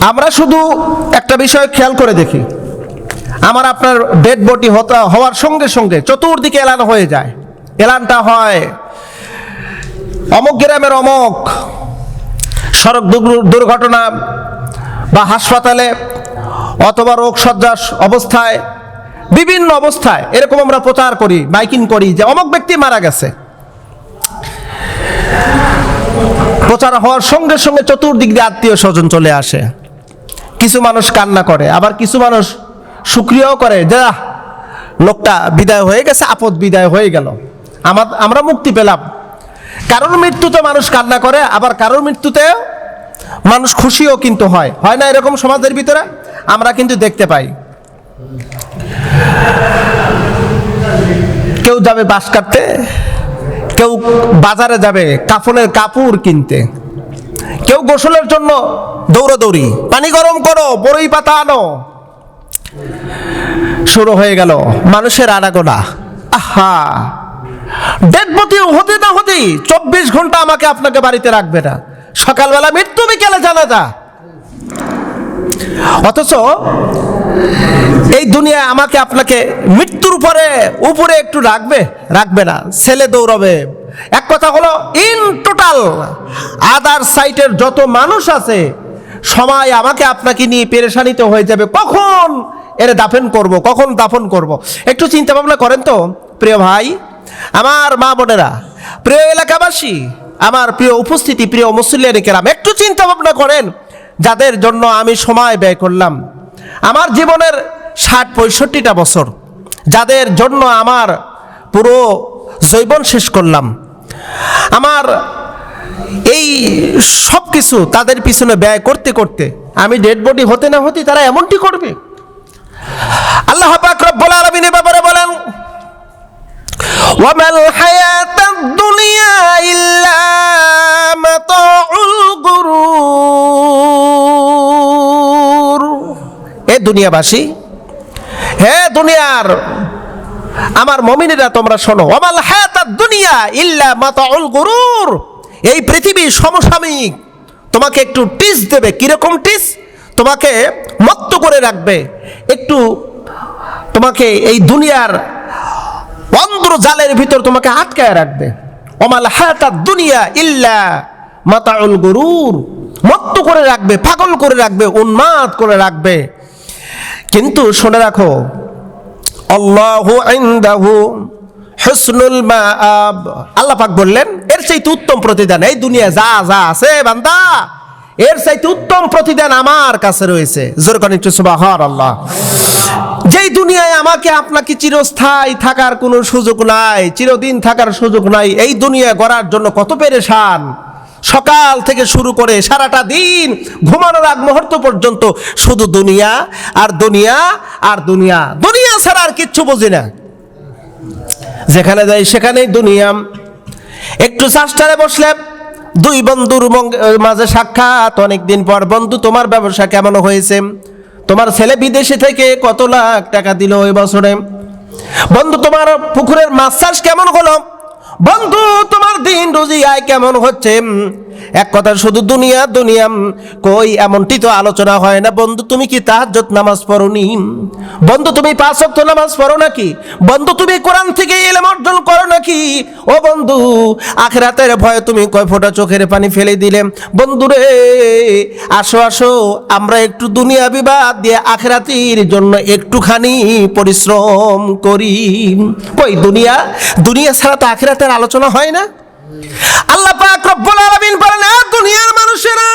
আমরা শুধু একটা বিষয় খেয়াল করে দেখি। আমার আপনার ডেড বডি হতা, হওয়ার সঙ্গে সঙ্গে চতুর্দিকে এলান হয়ে যায়। এলানটা হয় অমুক গ্রামের অমুক সড়ক দুর্ঘ- দুর্ঘটনা বা হাসপাতালে অথবা রোগ সজ্জার অবস্থায়, বিভিন্ন অবস্থায়, এরকম আমরা প্রচার করি, মাইকিং করি যে অমুক ব্যক্তি মারা গেছে। প্রচার হওয়ার সঙ্গে সঙ্গে চতুর্দিক দিয়ে আত্মীয় স্বজন চলে আসে। কিছু মানুষ কান্না করে, আবার কিছু মানুষ সুক্রিয়াও করে যে লোকটা বিদায় হয়ে গেছে, আপদ বিদায় হয়ে গেল। আমার, আমরা মুক্তি পেলাম। কারোর মৃত্যুতে মানুষ কান্না করে, আবার কারোর মৃত্যুতে মানুষ খুশিও কিন্তু হয়। হয় না এরকম সমাজের ভিতরে? আমরা কিন্তু দেখতে পাই। কেউ যাবে বাস কাটতে, কেউ বাজারে যাবে কাফনের কাপড় কিনতে, কেউ গোসলের জন্য দৌড়াদৌড়ি। পানি গরম করো বড়ই পাতা আনো। শুরু হয়ে গেল মানুষের আনাগোনা। আহা! ডেড বডি হতে না হতেই চব্বিশ ঘণ্টা আমাকে আপনাকে বাড়িতে রাখবে না। সকালবেলা মৃত্যু বিকেলে জানাজা। অথচ এই দুনিয়ায় আমাকে আপনাকে মৃত্যুর উপরে উপরে একটু রাখবে রাখবে না, ছেলে দৌড়াবে। এক কথা হলো ইন টোটাল আদার সাইটের যত মানুষ আছে সময় আমাকে আপনাকে নিয়ে পেরেশানিতে হয়ে যাবে। কখন এর দাফন করব? কখন দাফন করব? একটু চিন্তা ভাবনা করেন তো, প্রিয় ভাই, আমার মা বোনেরা, প্রিয় এলাকাবাসী, আমার প্রিয় উপস্থিতি, প্রিয় মুসলিয়ান কেরাম, একটু চিন্তা ভাবনা করেন, যাদের জন্য আমি সময় ব্যয় করলাম। আমার জীবনের ষাট পঁয়ষট্টিটা বছর, যাদের জন্য আমার পুরো জৈবন শেষ করলাম। আমার এই সব কিছু তাদের পিছনে ব্যয় করতে করতে আমি ডেড বডি হতে না হতে তারা এমনটি করবে। আল্লাহ পাক রব্বুল আলামিনের ব্যাপারে বলেন, ওয়ামাল হায়াতাদ দুনিয়া ইল্লা মাতাউল গুরুর। এ দুনিয়াবাসী, হে দুনিয়ার, আমার মমিনেরা তোমরা শোনো, ওয়ামাল হায়াতাদ দুনিয়া ইল্লা মাতাউল গুরুর। এই পৃথিবী সমসাময়িক। তোমাকে একটু টিস দেবে। কীরকম টিস? তোমাকে মত্ত করে রাখবে। একটু তোমাকে এই দুনিয়ার অন্ধ্র জালের ভিতর তোমাকে আটকায় রাখবে। অমাল হায়াতাদ দুনিয়া ইল্লা মাতাউল গরুর। মত্ত করে রাখবে, পাগল করে রাখবে, উন্মাদ করে রাখবে। কিন্তু শুনে রাখো, আল্লাহু ইনদাহু হুসনুল মাআব। আল্লাহ পাক বললেন, এর চাইতে উত্তম প্রতিদান, এই দুনিয়া যা যা আছে বান্দা, এর চাইতে উত্তম প্রতিদান আমার কাছে রয়েছে। জোর করেন একটু সুবহান আল্লাহ যেই দুনিয়ায় আমাকে আপনাকে চিরস্থায়ী থাকার কোনো সুযোগ নাই, চিরদিন থাকার সুযোগ নাই, এই দুনিয়া গড়ার জন্য কত পেরেশান। সকাল থেকে শুরু করে সারাটা দিন, ঘুমানোর আগ মুহূর্ত পর্যন্ত শুধু দুনিয়া আর দুনিয়া আর দুনিয়া। দুনিয়া ছাড়া আর কিচ্ছু বুঝি না। যেখানে যাই সেখানেই দুনিয়া। একটু চাষটারে বসলে দুই বন্ধুর মাঝে সাক্ষাৎ। অনেকদিন পর, বন্ধু, তোমার ব্যবসা কেমন হয়েছে? তোমার ছেলে বিদেশে থেকে কত লাখ টাকা দিল ওই বছরে? বন্ধু, তোমার পুকুরের মাছ চাষ কেমন হলো? বন্ধু, তোমার দিন রুজি আয় কেমন হচ্ছে? এক কথা শুধু দুনিয়া দুনিয়া উম, কই এমনটি তো আলোচনা হয় না। বন্ধু তুমি কি তাহাজ্জুদ নামাজ পড়নি? বন্ধু তুমি পাঁচ ওয়াক্ত নামাজ পড়ো নাকি? বন্ধু তুমি কোরআন থেকে ইলম অর্জন করো নাকি? ও বন্ধু আখরাতের ভয়ে তুমি কয় ফোঁটা চোখের পানি ফেলে দিলে? বন্ধু রে আসো আসো আমরা একটু দুনিয়া বিবাদ দিয়ে আখরাতির জন্য একটুখানি পরিশ্রম করি। কই দুনিয়া? দুনিয়া ছাড়া তো আখরাতের আলোচনা হয় না? আল্লাহ পাক রব্বুল আলামিন বলেন দুনিয়ার মানুষেরা,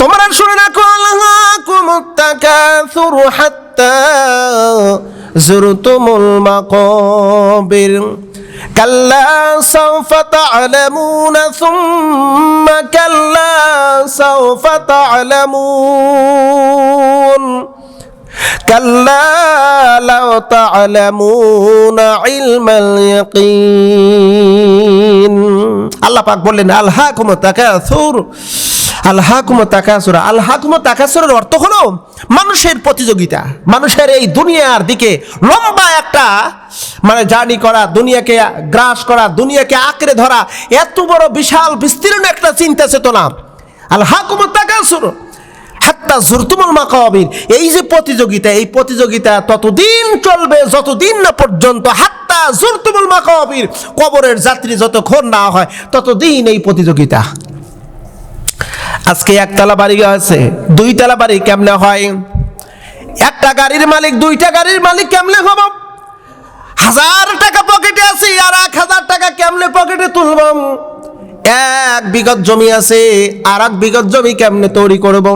তোমরা শুনে রাখো আল্লাহাকুম তাকাসুর হাত্তা জুরতুমুল মাকাবির। কাল্লা সাওফা তা'লামুন সুম্মা কাল্লা সাওফা তা'লামুন। كلا لو تعلمون علم اليقين আল্লাহ পাক বললেন আল্লাহ কুম তাকাসুর আল্লাহ কুম তাকাসুর আল্লাহ কুম তাকাসুরের অর্থ হলো মানুষের প্রতিযোগিতা মানুষের এই দুনিয়ার দিকে লম্বা একটা মানে জার্নি করা দুনিয়াকে গ্রাস করা দুনিয়াকে আঁকড়ে ধরা এত বড় বিশাল বিস্তীর্ণ একটা চিন্তা চেতনা আল্লাহ কুম তাকাসুর হাত্তা জুরতুমুল মাকাবির। এই যে প্রতিযোগিতা, এই প্রতিযোগিতা ততদিন চলবে, যতদিন না পর্যন্ত হাত্তা জুরতুমুল মাকাবির কবরের যাত্রী যতক্ষণ না হয়, ততদিন এই প্রতিযোগিতা। আজকে একতলা বাড়ি আছে দুইতলা বাড়ি কেমনে হয়? একটা গাড়ির মালিক, দুইটা গাড়ির মালিক কেমনে হব? হাজার টাকা পকেটে আছে আর এক হাজার টাকা কেমনে পকেটে তুলব? এক বিগত জমি আছে আর এক বিগত জমি কেমনে তৈরি করব?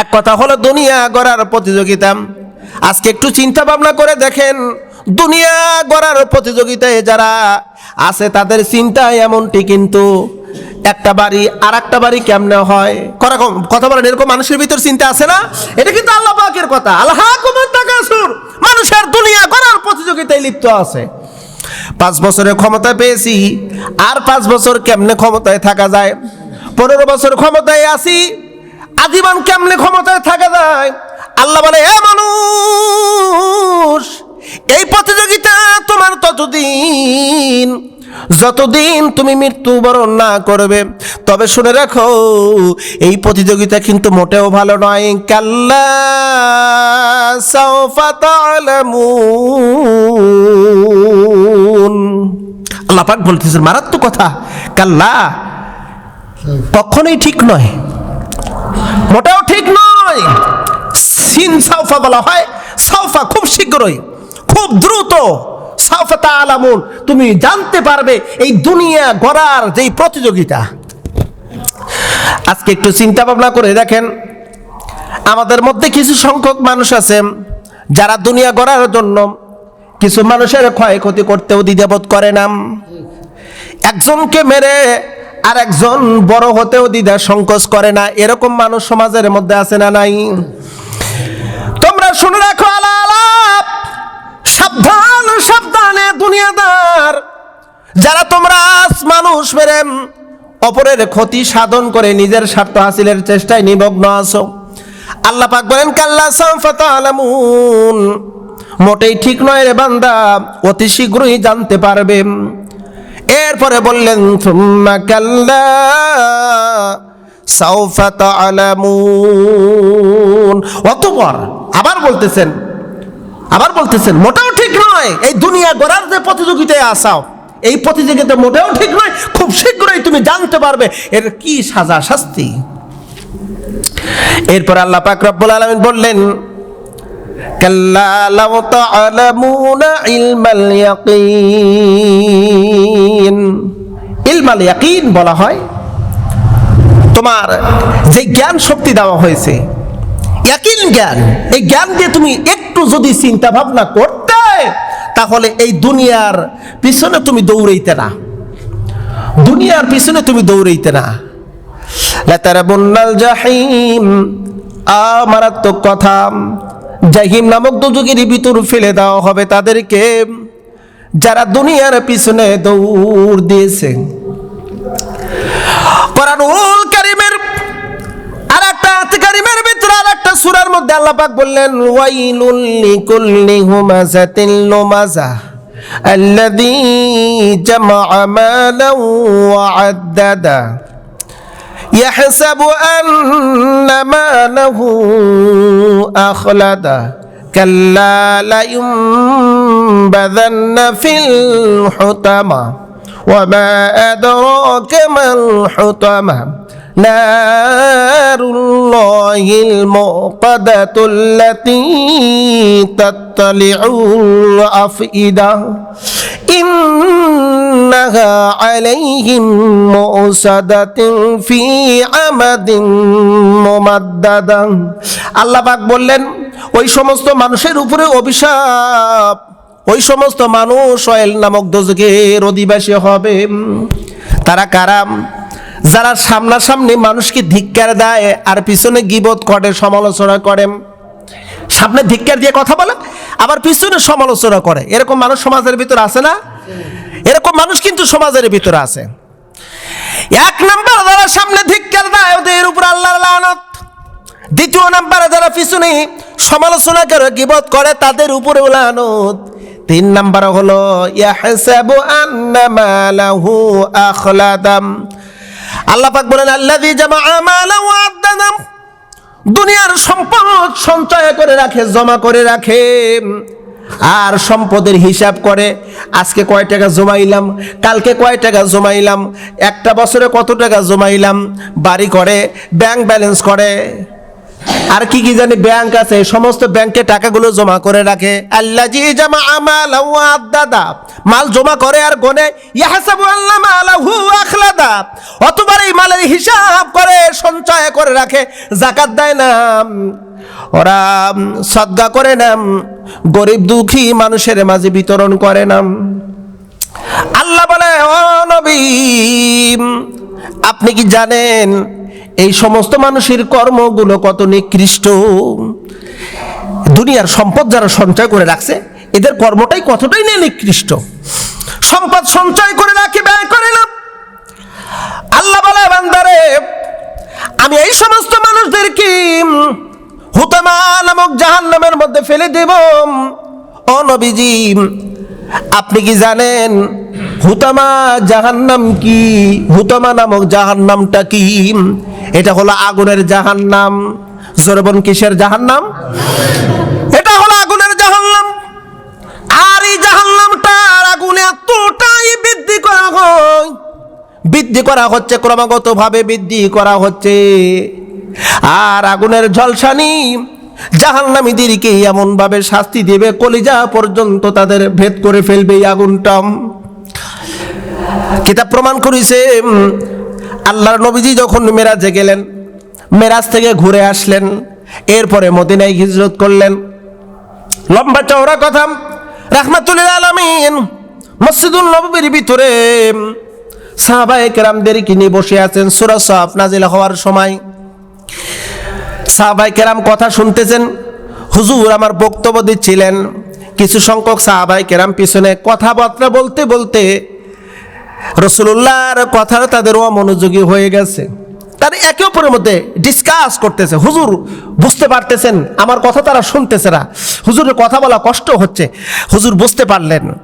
এক কথা হলো দুনিয়া গড়ার প্রতিযোগিতা। আজকে একটু চিন্তা ভাবনা করে দেখেন, দুনিয়া গড়ার প্রতিযোগিতায় যারা আছে তাদের চিন্তা এমনটি কিন্তু একটা বাড়ি আর একটা বাড়ি কেমনে হয়? করকম কথা বলেন, এরকম মানুষের ভিতর চিন্তা আছে না? এটা কিন্তু আল্লাহ পাকের কথা। আল্লাহ মানুষের দুনিয়া গড়ার প্রতিযোগিতায় লিপ্ত আছে। পাঁচ বছরের ক্ষমতা পেয়েছি, আর পাঁচ বছর কেমনে ক্ষমতায় থাকা যায়? পনেরো বছর ক্ষমতায় আসি আজীবন কেমনে ক্ষমতায় থাকা যায়? আল্লাহ বলে, এ মানুষ, এই প্রতিযোগিতা তোমার ততদিন, যতদিন তুমি মৃত্যুবরণ না করবে। তবে শুনে রাখো, এই প্রতিযোগিতা কিন্তু মোটেও ভালো নয়। কাল্লা সাউফা তা'লামুন আল্লাহ পাক বলতেছেন, মারাত্মক কথা। কাল্লা, কখনোই ঠিক নয়। মোটেও ঠিক নয়। সিন সাউফা বলা হয়। সাউফা খুব শীঘ্রই, খুব দ্রুত সাউফা তালামুন তুমি জানতে পারবে এই দুনিয়া গড়ার যেই প্রতিযোগিতা। আজকে একটু চিন্তা ভাবনা করে দেখেন, আমাদের মধ্যে কিছু সংখ্যক মানুষ আছে যারা দুনিয়া গড়ার জন্য কিছু মানুষের ক্ষয়ক্ষতি করতেও দ্বিধাবোধ করে না। একজনকে মেরে আর একজন বড় হতেও দ্বিধা সংকোচ করে না। এরকম মানুষ সমাজের মধ্যে আছে না নাই? তোমরা শুনে রাখো আলা আলাপ। সাবধান, সাবধানে দুনিয়াদার। যারা তোমরা মানুষ মেরে অপরের ক্ষতি সাধন করে নিজের স্বার্থ হাসিলের চেষ্টায় নিমগ্ন আছো। আল্লাহ পাক বলেন, কাল্লা মোটেই ঠিক নয় রে বান্দা, অতি শীঘ্রই জানতে পারবে। এরপরে বললেন, সুম্মা কাল্লা সাউফা তা'লামুন অতঃপর আবার বলতেছেন আবার বলতেছেন, মোটেও ঠিক নয়, এই দুনিয়া গড়ার যে প্রতিযোগিতায় আসাও, এই প্রতিযোগিতা মোটেও ঠিক নয়, খুব শীঘ্রই তুমি জানতে পারবে এর কি সাজা শাস্তি। এরপর আল্লাহ পাক রব্বুল আলামিন বললেন কাল্লা লাউ তা'লামুনা ইলমাল ইয়াকিন ইলমাল ইয়াকিন বলা হয়। তোমার যে জ্ঞান শক্তি দেওয়া হয়েছে, ইয়াকিন জ্ঞান, এই জ্ঞান দিয়ে তুমি একটু যদি চিন্তা ভাবনা করতে, তাহলে এই দুনিয়ার পিছনে তুমি দৌড়াইতে না। দুনিয়ার পিছনে তুমি দৌড়াইতে না। লাতারাবুন্নাল জাহিম আ মারাত্মক কথা। জাহিম নামক দুযুগের ভিতর ফেলে দেওয়া হবে তাদেরকে যারা দুনিয়ার পিছনে দৌড় দিয়েছে কোরআনুল কারিমের আর একটা আয়াত কারিমের ভিতরে আর একটা সূরার মধ্যে আল্লাহ পাক বললেন ওয়াইলুল লিকুল্লি হুমাযাতিন লুমাযা الذي جمع مالا وعددا يحسب أن ماله أخلده. كلا لينبذن في الحطمة. وما أدراك ما الحطمة. نار الله الموقدة التي تطلع الأفئدة. إنها عليهم مؤصدة في عمد ممددة আল্লাহ পাক বললেন ওই সমস্ত মানুষের উপরে অভিশাপ ওই সমস্ত মানুষ অয়েল নামক দোজকের অধিবাসী হবে তারা কারাম যারা সামনাসামনি মানুষকে ধিক্কার দেয় আর পিছনে গিবত করে সমালোচনা করে সামনে ধিক্কার দিয়ে কথা বলে আবার পিছনে সমালোচনা করে এরকম মানুষ সমাজের ভিতর আছে না এরকম মানুষ কিন্তু সমাজের ভিতরে আছে। এক নাম্বার যারা সামনে ধিক্কার দেয়, ওদের উপর আল্লাহর লানত। দ্বিতীয় নাম্বারে যারা পিছনে সমালোচনা করে, গিবত করে, তাদের উপরে লানত। তিন নাম্বার হলো, ইয়াহসাবু আন্না মালাহু আখলাদাম। আল্লাহ পাক বলেন, আল্লাযী জামাআ মালাহু আদ্দাদাম। দুনিয়ার সম্পদ সঞ্চয় করে রাখে, জমা করে রাখে। আর সম্পদের হিসাব করে। আজকে কয় টাকা জমাইলাম? কালকে কয় টাকা জমাইলাম? একটা বছরে কত টাকা জমাইলাম? বাড়ি করে, ব্যাংক ব্যালেন্স করে। আর কি কি জানি ব্যাংক আছে সমস্ত ব্যাংকে টাকাগুলো জমা করে রাখে। আল্লাহ জি জামা আমাল দাদা মাল জমা করে আর গনে, ইয়াহাসাবু আল্লাহ মালাহু আখলাদা। অতবার এই মালের হিসাব করে, সঞ্চয় করে রাখে, জাকাত দেয় না। ওরা সদ্গা করে নাম, গরিব দুঃখী মানুষের মাঝে বিতরণ করে নাম। আল্লাহ বলে, ও নবী আপনি কি জানেন এই সমস্ত মানুষের কর্মগুলো কত নিকৃষ্ট? দুনিয়ার সম্পদ যারা সঞ্চয় করে রাখছে, এদের কর্মটাই কতটাই না নিকৃষ্ট? সম্পদ সঞ্চয় করে রাখে, ব্যয় করে না। আল্লাহ বলে, বান্দারে, আমি এই সমস্ত মানুষদেরকে হুতামা নামক জাহান নামের মধ্যে ফেলে দেব। ও নবীজি, আপনি কি জানেন হুতামা জাহান্নাম কি? হুতামা নামক জাহান্নামটা কি? এটা হলো আগুনের জাহান্নাম। জোরবন কিসের জাহান্নাম? এটা হলো আগুনের জাহান্নাম। আর এই জাহান্নামটার আগুনে এতটাই বৃদ্ধি করা হয়। বৃদ্ধি করা হচ্ছে ক্রমাগত ভাবে বৃদ্ধি করা হচ্ছে। আর আগুনের ঝলসানি জাহান্নামীদেরকে এমন ভাবে শাস্তি দেবে, কলিজা পর্যন্ত তাদের ভেদ করে ফেলবে এই আগুনটা। কিতাব প্রমাণ করেছে আল্লাহর নবীজি যখন মেরাজে গেলেন, মেরাজ থেকে ঘুরে আসলেন, এরপরে মদিনায় হিজরত করলেন। লম্বা চওড়া কথা, রাহমাতুল্লিল আলামিন মসজিদুল নববীর ভিতরে সাহাবায়ে কেরামদের কিনে বসে আছেন, সূরা সাফ নাজিল হওয়ার সময়। সাহাবায়ে কেরাম কথা শুনতেছেন। হুজুর আমার বক্তব্য দিচ্ছিলেন। কিছু সংখ্যক সাহাবায়ে কেরাম পিছনে কথাবার্তা বলতে বলতে রসুল্লাহর কথা তাদের অমনোযোগী হয়ে গেছে। তার একে অপরের মধ্যে ডিসকাস করতেছে। হুজুর, বুঝতে পারতেছেন? আমার কথা তারা শুনতেছে না। হুজুরের কথা বলা কষ্ট হচ্ছে। হুজুর বুঝতে পারলেন।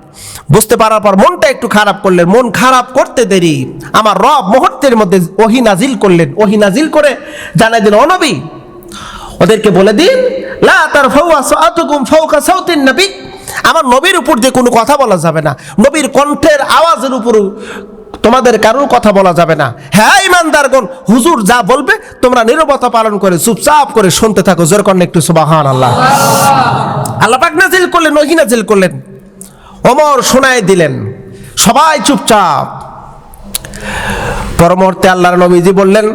বুঝতে পারার পর মনটা একটু খারাপ করলেন। মন খারাপ করতে দেরি। আমার রব মুহূর্তের মধ্যে ওহি নাজিল করলেন। ওহি নাজিল করে জানাই দিন অনবী ওদেরকে বলে দিন, লা তার ফাওকা সাউতিন নবী। আমার নবীর উপর দিয়ে কোনো কথা বলা যাবে না। নবীর কণ্ঠের আওয়াজের উপর তোমাদের কারোর কথা বলা যাবে না। হ্যাঁ ইমানদারগণ, হুজুর যা বলবে, তোমরা নীরবতা পালন করে, চুপচাপ করে শুনতে থাকো। জোর কন্যা একটু সুবাহান আল্লাহ আল্লাহ পাক নাজিল করলেন, ওহি নাজিল করলেন। ওমর শোনায় দিলেন। সবাই চুপচাপ। পরমুহূর্তে আল্লাহর নবীজি বললেন,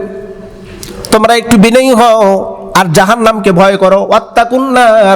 তোমরা একটু বিনয়ী হও। আর জাহান নামকে ভয় করো ওয়াত্তাকুন্না